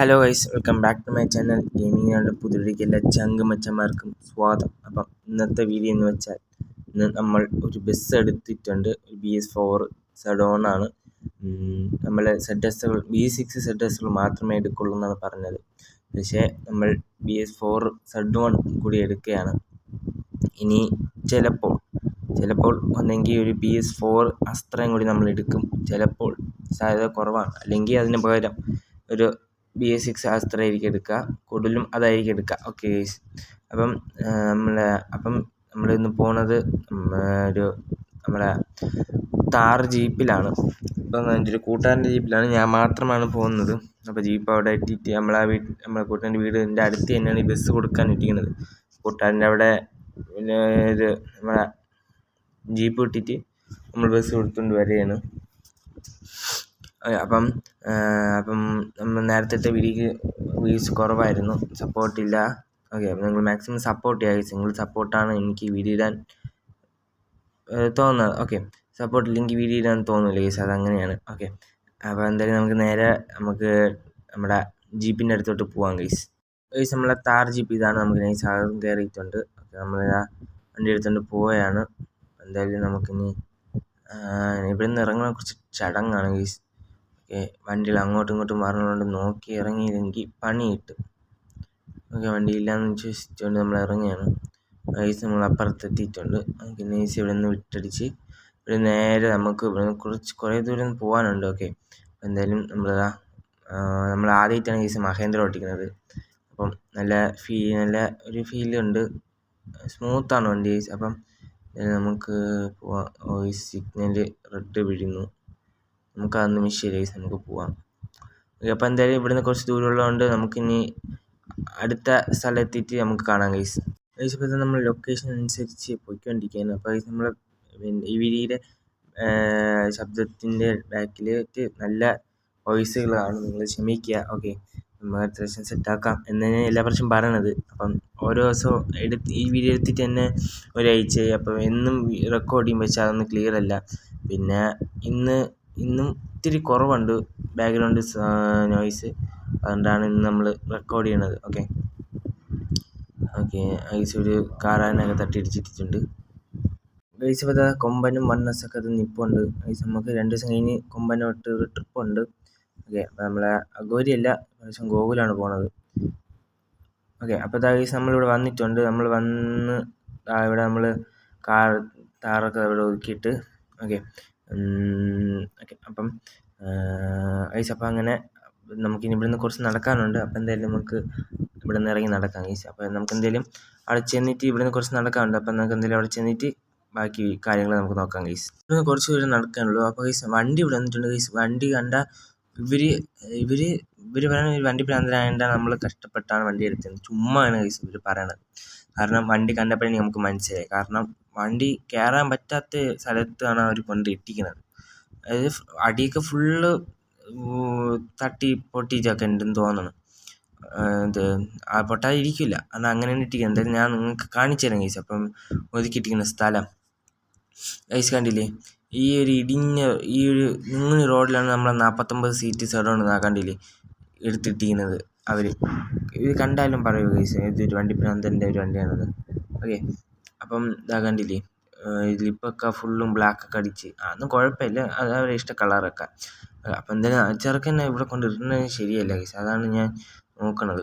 Hello guys welcome back to my channel ഗെയിമിങ്ങിനുള്ള പുതിയ എല്ലാ ചങ്ക് മച്ചന്മാർക്കും സ്വാഗതം. അപ്പം ഇന്നത്തെ വീഡിയോ എന്ന് വെച്ചാൽ ഇന്ന് നമ്മൾ ഒരു ബസ് എടുത്തിട്ടുണ്ട്. ബി എസ് ഫോർ സെഡോൺ ആണ്. സെഡ് എസുകൾ ബി സിക്സ് സെഡ് മാത്രമേ എടുക്കുള്ളൂ എന്നാണ് പറഞ്ഞത്. പക്ഷേ നമ്മൾ B S four zed one കൂടി എടുക്കുകയാണ്. ഇനി ചിലപ്പോൾ ചിലപ്പോൾ ഒന്നെങ്കിൽ ഒരു ബി എസ് ഫോർ അസ്ത്രയും കൂടി നമ്മൾ എടുക്കും. ചിലപ്പോൾ സാധ്യത കുറവാണ്. അല്ലെങ്കിൽ അതിന് പകരം ഒരു ബി എസ് സിക്സ് അസ്ത്രമായിരിക്കും എടുക്കുക. കൂടുതലും അതായിരിക്കും എടുക്കുക. ഓക്കെ ഗൈസ് അപ്പം നമ്മൾ അപ്പം നമ്മൾ ഇന്ന് പോണത് ഒരു നമ്മുടെ താർ ജീപ്പിലാണ് ഇപ്പം എന്റെ ഒരു കൂട്ടുകാരന്റെ ജീപ്പിലാണ് ഞാൻ മാത്രമാണ് പോകുന്നത്. അപ്പോൾ ജീപ്പ് അവിടെ എത്തിയിട്ട് നമ്മളെ വീട്ടിൽ നമ്മളെ കൂട്ടുകാരന്റെ വീടിന്റെ അടുത്ത് തന്നെയാണ് ഈ ബസ് കൊടുക്കാൻ ഇട്ടിരിക്കുന്നത്. കൂട്ടുകാരന്റെ അവിടെ ഇത് നമ്മളെ ജീപ്പ് ഇട്ടിട്ട് നമ്മൾ ബസ് കൊടുത്തുകൊണ്ട് വരികയാണ്. അപ്പം അപ്പം നമ്മൾ നേരത്തെ വീഡിയോക്ക് വ്യൂസ് കുറവായിരുന്നു. സപ്പോർട്ടില്ല ഓക്കെ അപ്പം നിങ്ങൾ മാക്സിമം സപ്പോർട്ട് ചെയ്യുക നിങ്ങൾ സപ്പോർട്ടാണ് എനിക്ക് വീഡിയോ ഇടാൻ തോന്നുന്നത്. ഓക്കെ സപ്പോർട്ട് ഇല്ലെങ്കിൽ വീഡിയോ ഇടാൻ തോന്നില്ല ഗൈസ് അതങ്ങനെയാണ് ഓക്കെ അപ്പോൾ എന്തായാലും നമുക്ക് നേരെ നമുക്ക് നമ്മുടെ ജീപ്പിന്റെ അടുത്തോട്ട് പോവാം ഗൈസ് ഗൈസ് നമ്മളെ താർ ജീപ്പ് ഇതാണ് നമുക്ക് നൈസ് ആകും കയറിയിട്ടുണ്ട് ഓക്കെ നമ്മൾ വണ്ടി എടുത്തുകൊണ്ട് പോവുകയാണ് എന്തായാലും നമുക്കിനി ഇവിടെ നിന്ന് ഇറങ്ങുന്ന കുറച്ച് ചടങ്ങാണ് ഗൈസ് വണ്ടികൾ അങ്ങോട്ടും ഇങ്ങോട്ടും മാറുന്നതുകൊണ്ട് നോക്കി ഇറങ്ങിയില്ലെങ്കിൽ പണി കിട്ടും. ഓക്കെ വണ്ടി ഇല്ലയെന്ന് വിശ്വസിച്ചുകൊണ്ട് നമ്മൾ ഇറങ്ങിയാണ് ഗൈസ് നമ്മൾ അപ്പുറത്തെത്തിയിട്ടുണ്ട്. നമുക്ക് നൈസ് ഇവിടെ നിന്ന് വിട്ടടിച്ച് ഇവിടെ നേരെ നമുക്ക് ഇവിടെ കുറച്ച് കുറേ ദൂരം പോകാനുണ്ട്. ഓക്കെ എന്തായാലും നമ്മൾ നമ്മൾ ആദ്യമായിട്ടാണ് ഗൈസ് മഹേന്ദ്ര ഓടിക്കുന്നത്. അപ്പം നല്ല ഫീ നല്ല ഒരു ഫീലുണ്ട് സ്മൂത്താണ് വണ്ടി. അപ്പം നമുക്ക് പോവാം. ഈ സിഗ്നൽ റെഡ് വീഴുന്നു. നമുക്ക് ആ നിമിഷം ഗൈസ് നമുക്ക് പോവാം. ഓക്കെ അപ്പോൾ എന്തായാലും ഇവിടുന്ന് കുറച്ച് ദൂരമുള്ളതുകൊണ്ട് നമുക്കിനി അടുത്ത സ്ഥലത്തെത്തി നമുക്ക് കാണാം ഗൈസ് ഗൈസ് ഇപ്പോൾ നമ്മൾ ലൊക്കേഷൻ അനുസരിച്ച് പോയിക്കൊണ്ടിരിക്കുകയാണ്. അപ്പോൾ ഗൈസ് നമ്മൾ ഈ വീഡിയോയുടെ ശബ്ദത്തിന്റെ ബാക്കിലേക്ക് നല്ല വോയിസുകളാണ് നിങ്ങൾ ക്ഷമിക്കുക ഓക്കെ നമ്മൾ അത്യാവശ്യം സെറ്റാക്കാം എന്നാണ് എല്ലാ പ്രാവശ്യം പറയണത്. അപ്പം ഓരോ ദിവസവും എടുത്ത് ഈ വീഡിയോ എടുത്തിട്ട് തന്നെ ഒരാഴ്ചയായി. അപ്പം എന്നും റെക്കോർഡിങ് വെച്ചാൽ അതൊന്നും ക്ലിയർ അല്ല. പിന്നെ ഇന്ന് ഇന്നും ഇത്തിരി കുറവുണ്ട് ബാക്ക്ഗ്രൗണ്ട് നോയ്സ്. അതുകൊണ്ടാണ് ഇന്ന് നമ്മൾ റെക്കോർഡ് ചെയ്യണത്. ഓക്കെ ഓക്കെ ഐസ് ഒരു കാറാനൊക്കെ തട്ടിയിടിച്ചിട്ടുണ്ട് ഗൈസ് ഇപ്പോൾ കൊമ്പനും മണ്ണസൊക്കെ അത് നിൽപ്പുണ്ട് ഗൈസ് നമുക്ക് രണ്ട് ദിവസം കഴിഞ്ഞ് കൊമ്പനോട്ട് ഒരു ട്രിപ്പുണ്ട്. ഓക്കെ അപ്പോൾ നമ്മളെ അഗോരിയല്ല പ്രാവശ്യം ഗോകുലാണ് പോണത്. ഓക്കെ അപ്പോൾ ഗൈസ് നമ്മളിവിടെ വന്നിട്ടുണ്ട്. നമ്മൾ വന്ന് ഇവിടെ നമ്മൾ കാർ താറൊക്കെ ഇവിടെ ഒതുക്കിയിട്ട്. Okay okay. അപ്പം ഗൈസ് അപ്പം അങ്ങനെ നമുക്കിനി ഇവിടുന്ന് കുറച്ച് നടക്കാനുണ്ട്. അപ്പം എന്തായാലും നമുക്ക് ഇവിടെ നിന്ന് ഇറങ്ങി നടക്കാം ഗൈസ് അപ്പം നമുക്ക് എന്തെങ്കിലും അവിടെ ചെന്നിട്ട് ഇവിടുന്ന് കുറച്ച് നടക്കാനുണ്ട്. അപ്പം നമുക്ക് എന്തെങ്കിലും അവിടെ ചെന്നിട്ട് ബാക്കി കാര്യങ്ങൾ നമുക്ക് നോക്കാം ഗൈസ് ഇവിടുന്ന് കുറച്ച് ദൂരം നടക്കാനുള്ളൂ. അപ്പോൾ ഗൈസ് വണ്ടി ഇവിടെ വന്നിട്ടുണ്ട് ഗൈസ് വണ്ടി കണ്ട ഇവർ ഇവർ ഇവർ പറയുന്നത് വണ്ടി ഭ്രാന്തരായതുകൊണ്ട് നമ്മൾ കഷ്ടപ്പെട്ടാണ് വണ്ടി എടുത്തത്. ചുമ്മാണ് ഗൈസ് ഇവർ പറയണത്. കാരണം വണ്ടി കണ്ടപ്പോഴേ നമുക്ക് മനസ്സിലായി കാരണം വണ്ടി കയറാൻ പറ്റാത്ത സ്ഥലത്താണ് അവർ കൊണ്ട് ഇട്ടിരിക്കുന്നത്. അതായത് അടിയൊക്കെ ഫുള്ള് തട്ടി പൊട്ടിയിട്ടൊക്കെ ഉണ്ടെന്ന് തോന്നുന്നു ഇത് പൊട്ടാതെ ഇരിക്കില്ല. കാരണം അങ്ങനെയാണ് ഇട്ടിരിക്കുന്നത്. എന്തായാലും ഞാൻ നിങ്ങൾക്ക് കാണിച്ചു തരാം ഗൈസ്. അപ്പം ഒതുക്കിയിട്ടിരിക്കുന്ന സ്ഥലം. ഗൈസ് കണ്ടില്ലേ? ഈ ഒരു ഇടിഞ്ഞ ഈ ഒരു ഇങ്ങനെ റോഡിലാണ് നമ്മളെ നാൽപ്പത്തൊമ്പത് സീറ്റ് സെഡോൺ കണ്ടില്ലേ? എടുത്തിട്ടിരിക്കുന്നത് അവർ ഇത് കണ്ടാലും പറയൂ ഗൈസ്. ഇതൊരു വണ്ടി പ്രാന്തന്റെ ഒരു വണ്ടിയാണത്. ഓക്കെ. അപ്പം ഇതാ കണ്ടില്ലേ? ലിപ്പൊക്കെ ഫുള്ളും ബ്ലാക്കൊക്കെ അടിച്ച്. അതൊന്നും കുഴപ്പമില്ല. അത് അവരുടെ ഇഷ്ട കളറൊക്കെ അപ്പം എന്തായാലും ചെറുക്കനെ ഇവിടെ കൊണ്ട് ഇടുന്നത് ശരിയല്ല ഗൈസ് അതാണ് ഞാൻ നോക്കണത്.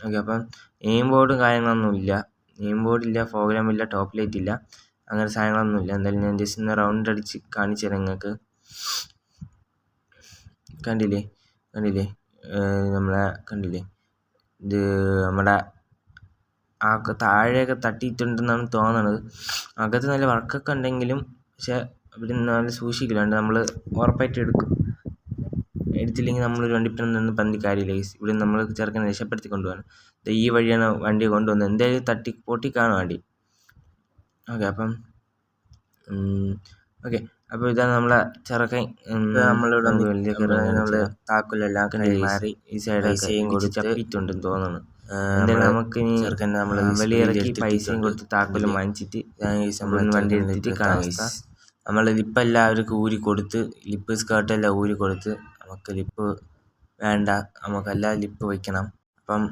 ഓക്കെ അപ്പം നെയിം ബോർഡും കാര്യങ്ങളൊന്നും ഇല്ല. നെയിം ബോർഡില്ല പ്രോഗ്രാം ഇല്ല ടോപ്പ് ലൈറ്റ് ഇല്ല. അങ്ങനെ സാധനങ്ങളൊന്നും ഇല്ല. എന്തായാലും ഞാൻ ജസ്റ്റ് ഒന്ന് റൗണ്ട് അടിച്ച് കാണിച്ചു തരാം നിങ്ങൾക്ക്. കണ്ടില്ലേ? കണ്ടില്ലേ? നമ്മളെ കണ്ടില്ലേ? ഇത് നമ്മുടെ ആ താഴെയൊക്കെ തട്ടിയിട്ടുണ്ടെന്നാണ് തോന്നണത്. അകത്ത് നല്ല വർക്കൊക്കെ ഉണ്ടെങ്കിലും പക്ഷെ ഇവിടെ നല്ല സൂക്ഷിക്കില്ല. നമ്മൾ ഉറപ്പായിട്ട് എടുക്കും. എടുത്തില്ലെങ്കിൽ നമ്മളൊരു വണ്ടി നിന്ന് പന്തി കാര്യമില്ല ഗൈസ് ഇവിടെ നമ്മൾ ചെറുക്കനെ രക്ഷപ്പെടുത്തി കൊണ്ടുപോകാൻ ഈ വഴിയാണ് വണ്ടി കൊണ്ടുവന്നത്. എന്തായാലും തട്ടി പൊട്ടി കാണും വണ്ടി? ഓക്കെ അപ്പം ഓക്കെ. അപ്പോൾ ഇതാണ് നമ്മളെ ചെറുക്കൻ നമ്മളിവിടെ വലിയ നമ്മൾ താക്കോലെല്ലാം മാറി ഈ സൈഡ് പൈസയും കൊടുത്ത് ചപ്പിട്ടുണ്ടെന്ന് തോന്നുന്നു എന്തായാലും നമുക്ക് ഇനി ചെറുക്കൻ നമ്മൾ വെളിയിറക്കി പൈസയും കൊടുത്ത് താക്കോലും വാങ്ങിച്ചിട്ട് നമ്മൾ വണ്ടി എടുത്തിട്ട് കാണാം നമ്മൾ ലിപ്പ് എല്ലാവർക്കും ഊരി കൊടുത്ത് ലിപ്പ് സ്കേർട്ടെല്ലാം ഊരി കൊടുത്ത് നമുക്ക് ലിപ്പ് വേണ്ട നമുക്കല്ല ലിപ്പ് വയ്ക്കണം അപ്പം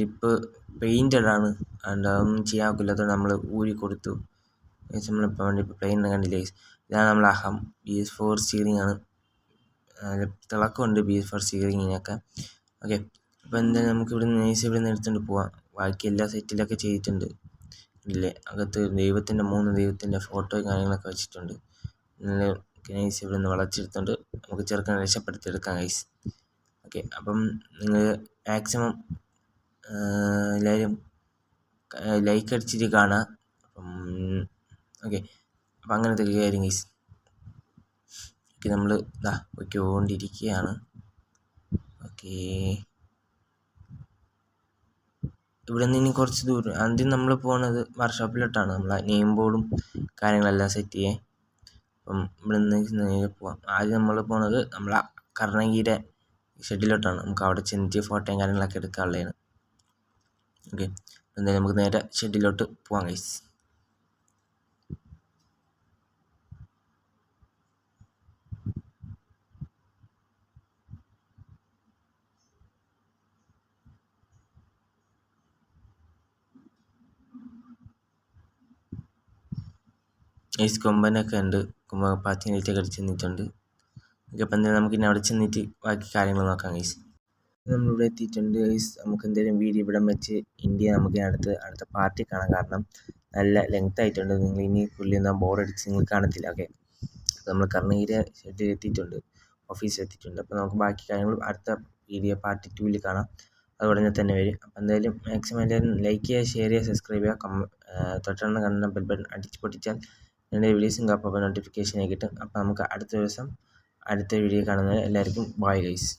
ലിപ്പ് പെയിന്റഡാണ് അതുകൊണ്ട് അതൊന്നും ചെയ്യാൻ ഒക്കില്ല. നമ്മൾ ഊരി കൊടുത്തു. നമ്മളിപ്പോൾ വേണ്ടി ഇപ്പോൾ പ്ലെയിൻ കണ്ടില്ലേ ഇതാണ് നമ്മൾ അഹം. ബി എസ് ഫോർ സ്റ്റിയറിംഗ് ആണ്. തിളക്കമുണ്ട് ബി എസ് ഫോർ സ്റ്റിയറിങ്ങിനൊക്കെ ഓക്കെ അപ്പോൾ എന്തായാലും നമുക്ക് ഇവിടെ നിന്ന് നൈസ് ഇവിടെ നിന്ന് എടുത്തുകൊണ്ട് പോവാം. ബാക്കി എല്ലാ സെറ്റിലൊക്കെ ചെയ്തിട്ടുണ്ട്. ഇല്ലേ? അകത്ത് ദൈവത്തിന്റെ മൂന്ന് ദൈവത്തിന്റെ ഫോട്ടോയും കാര്യങ്ങളൊക്കെ വെച്ചിട്ടുണ്ട്. നല്ല നൈസ് ഇവിടെ നിന്ന് വളച്ചെടുത്തുകൊണ്ട് നമുക്ക് ചെറുക്കനെ രക്ഷപ്പെടുത്തിയെടുക്കാം ഗൈസ് ഓക്കെ അപ്പം നിങ്ങൾ മാക്സിമം എല്ലാവരും ലൈക്ക് അടിച്ചിട്ട് കാണാം. അപ്പം ഓക്കെ അപ്പം അങ്ങനത്തെ കാര്യം ഗൈസ് ഓക്കെ നമ്മൾ ഇതാ പൊയ്ക്കൊണ്ടിരിക്കുകയാണ്. ഓക്കേ ഇവിടെ നിന്ന് ഇനി കുറച്ച് ദൂരം ആദ്യം നമ്മൾ പോകുന്നത് വർക്ക്ഷോപ്പിലോട്ടാണ് നമ്മൾ നെയിം ബോർഡും കാര്യങ്ങളെല്ലാം സെറ്റ് ചെയ്യേ. അപ്പം ഇവിടെ നിന്ന് നേരെ പോവാം. ആദ്യം നമ്മൾ പോണത് നമ്മളെ കർണഗിയുടെ ഷെഡിലോട്ടാണ് നമുക്ക് അവിടെ ചെന്നിട്ട് ഫോട്ടോയും കാര്യങ്ങളൊക്കെ എടുക്കാനുള്ളതാണ്. ഓക്കെ എന്തായാലും നമുക്ക് നേരെ ഷെഡിലോട്ട് പോവാം ഗൈസ് ഗൈസ് കൊമ്പനൊക്കെ ഉണ്ട്. കൊമ്പ നീറ്റ് നെറ്റൊക്കെ അടിച്ച് നിന്നിട്ടുണ്ട്. അപ്പം എന്തായാലും നമുക്ക് ഇനി അവിടെ ചെന്നിട്ട് ബാക്കി കാര്യങ്ങൾ നോക്കാം ഗൈസ് നമ്മളിവിടെ എത്തിയിട്ടുണ്ട് ഗൈസ് നമുക്ക് എന്തായാലും വീഡിയോ ഇവിടെ വെച്ച് ഇന്ത്യ നമുക്ക് അടുത്ത് അടുത്ത പാർട്ടി കാണാം കാരണം നല്ല ലെങ്ത് ആയിട്ടുണ്ട്. നിങ്ങൾ ഇനി പുള്ളി എന്നാൽ ബോർഡ് അടിച്ച് നിങ്ങൾ കാണത്തില്ല ഓക്കെ നമ്മൾ കർണഗിരി ഷെഡിൽ എത്തിയിട്ടുണ്ട് ഓഫീസിൽ എത്തിയിട്ടുണ്ട്. അപ്പോൾ നമുക്ക് ബാക്കി കാര്യങ്ങൾ അടുത്ത വീഡിയോ പാർട്ടി ടൂവിൽ കാണാം. അത് തന്നെ വരും. അപ്പോൾ എന്തായാലും മാക്സിമം എല്ലാവരും ലൈക്ക് ചെയ്യുക ഷെയർ ചെയ്യുക സബ്സ്ക്രൈബ് ചെയ്യുക കമ തൊട്ടടുത്ത് കണ്ണ ബെൽ ബട്ടൺ അടിച്ച് പൊട്ടിച്ചാൽ എന്റെ വീഡിയോസും അപ്പോൾ നോട്ടിഫിക്കേഷനായി കിട്ടും. അപ്പോൾ നമുക്ക് അടുത്ത ദിവസം അടുത്ത വീഡിയോ കാണുന്നത് എല്ലാവർക്കും ബൈ ഗൈസ്